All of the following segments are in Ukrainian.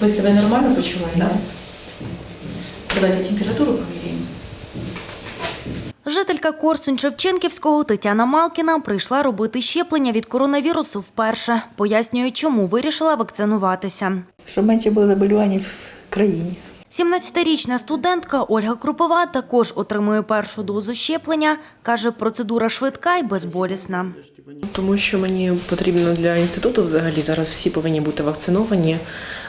Ви себе нормально почуваєте? Давайте температуру поміряємо. Жителька Корсунь Шевченківського Тетяна Малкіна прийшла робити щеплення від коронавірусу вперше. Пояснює, чому вирішила вакцинуватися. щоб менше було заболівань в країні. 17-річна студентка Ольга Крупова також отримує першу дозу щеплення. Каже, процедура швидка і безболісна. Тому що мені потрібно для інституту взагалі зараз всі повинні бути вакциновані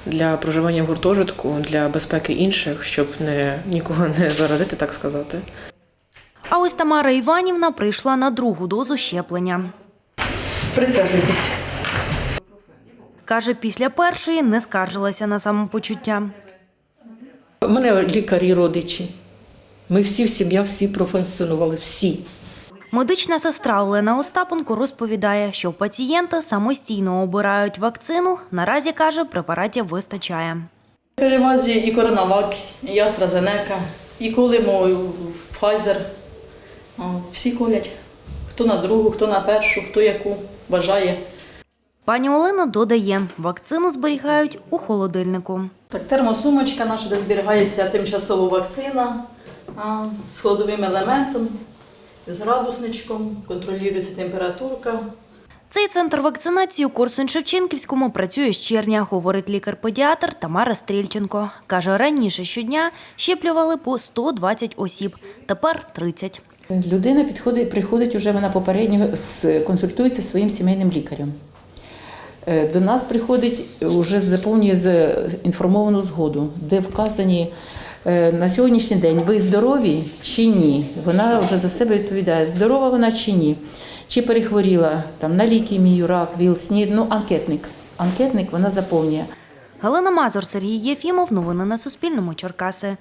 для проживання в гуртожитку, для безпеки інших, щоб не нікого не заразити, так сказати. А ось Тамара Іванівна прийшла на другу дозу щеплення. Присаджуйтесь. Каже, після першої не скаржилася на самопочуття. Мене лікарі, родичі. Ми всі, сім'я, всі профункціонували, всі. Медична сестра Олена Остапенко розповідає, що пацієнти самостійно обирають вакцину. Наразі каже, препаратів вистачає. Перевазі і Коронавак, і AstraZeneca, і колимо Pfizer. О, Всі колять. Хто на другу, хто на першу, хто яку бажає. Пані Олена додає, вакцину зберігають у холодильнику. Так, термосумочка наша, де зберігається тимчасово вакцина а, з холодовим елементом, з градусничком, контролюється температурка. Цей центр вакцинації у Корсунь-Шевченківському працює з червня, говорить лікар-педіатр Тамара Стрільченко. Каже, раніше щодня щеплювали по 120 осіб, тепер 30. Людина підходить, приходить уже вона попередньо консультується зі своїм сімейним лікарем. Е, До нас приходить вже заповнює з інформовану згоду, де вказані е, на сьогоднішній день ви здорові чи ні. Вона вже за себе відповідає, здорова вона чи ні, чи перехворіла там на лікемію, рак, ВІЛ, СНІД, ну анкетник. Анкетник вона заповнює. Галина Мазур, Сергій Єфімов. Новини на Суспільному. Черкаси.